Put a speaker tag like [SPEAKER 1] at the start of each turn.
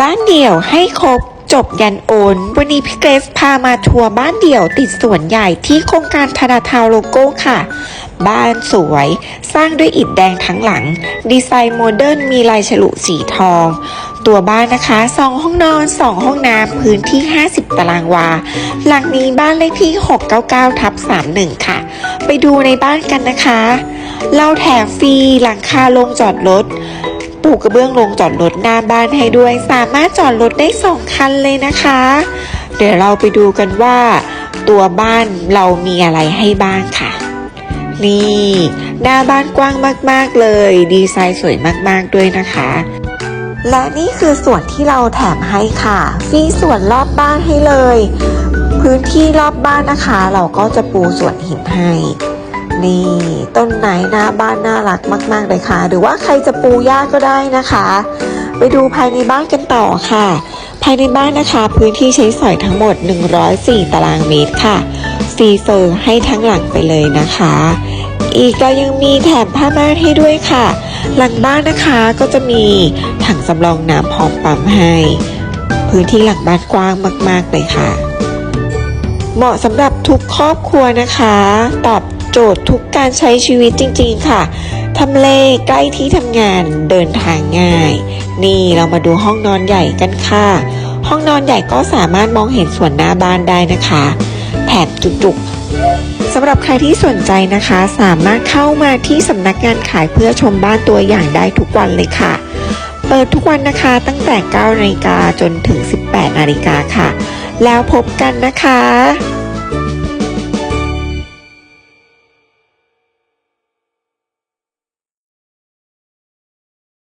[SPEAKER 1] บ้านเดี่ยวให้ครบจบยันโอน วันนี้พี่เกรซพามาทัวร์บ้านเดี่ยวติดสวนใหญ่ที่โครงการธนาทาวโลโก้ค่ะ บ้านสวย สร้างด้วยอิฐแดงทั้งหลัง ดีไซน์โมเดิร์นมีลายฉลุสีทอง ตัวบ้านนะคะ 2 ห้องนอน 2 ห้องน้ำพื้นที่ 50 ตารางวา หลังนี้บ้านเลขที่ 699ทับ31 ค่ะ ไปดูในบ้านกันนะคะ เราแถมฟรีหลังคาลงจอดรถ ปูกระเบื้องลงจอดรถหน้าบ้านให้ด้วย สามารถจอดรถได้สองคันเลยนะคะ เดี๋ยวเราไปดูกันว่า ตัวบ้านเรามีอะไรให้บ้างค่ะ นี่ หน้าบ้านกว้างมาก ๆ เลย ดีไซน์สวยมาก ๆ ด้วยนะคะ และนี่คือส่วนที่เราแถมให้ค่ะฟรีส่วนรอบบ้านให้เลย พื้นที่รอบบ้านนะคะ เราก็จะปูส่วนหินให้ นี่ต้นไม้หน้าบ้านน่ารักมาก ๆ เลยค่ะ หรือว่าใครจะปูหญ้าก็ได้นะคะ ไปดูภายในบ้านกันต่อค่ะ ภายในบ้านนะคะ พื้นที่ใช้สอยทั้งหมด 104 ตารางเมตรค่ะฟรีเฟอร์ให้ทั้งหลังไปเลยนะคะ อีกเรายังมีแถมผ้าม่านให้ด้วยค่ะ หลังบ้านนะคะก็จะมีถังสำรองน้ำพร้อมปั๊มให้พื้นที่หลังบ้านกว้างมาก ๆ เลยค่ะ เหมาะสำหรับทุกครอบครัวนะคะ ตอบ โจทย์ทุกการใช้ชีวิตจริงๆค่ะทำเลใกล้ที่ทำงานเดินทางง่าย นี่เรามาดูห้องนอนใหญ่กันค่ะ ห้องนอนใหญ่ก็สามารถมองเห็นส่วนหน้าบ้านได้นะคะแถบจุกๆสำหรับใครที่สนใจนะคะ สามารถเข้ามาที่สำนักงานขายเพื่อชมบ้านตัวอย่างได้ทุกวันเลยค่ะ เปิดทุกวันนะคะตั้งแต่9นาฬิกาจนถึง 18นาฬิกาค่ะ แล้วพบกันนะคะ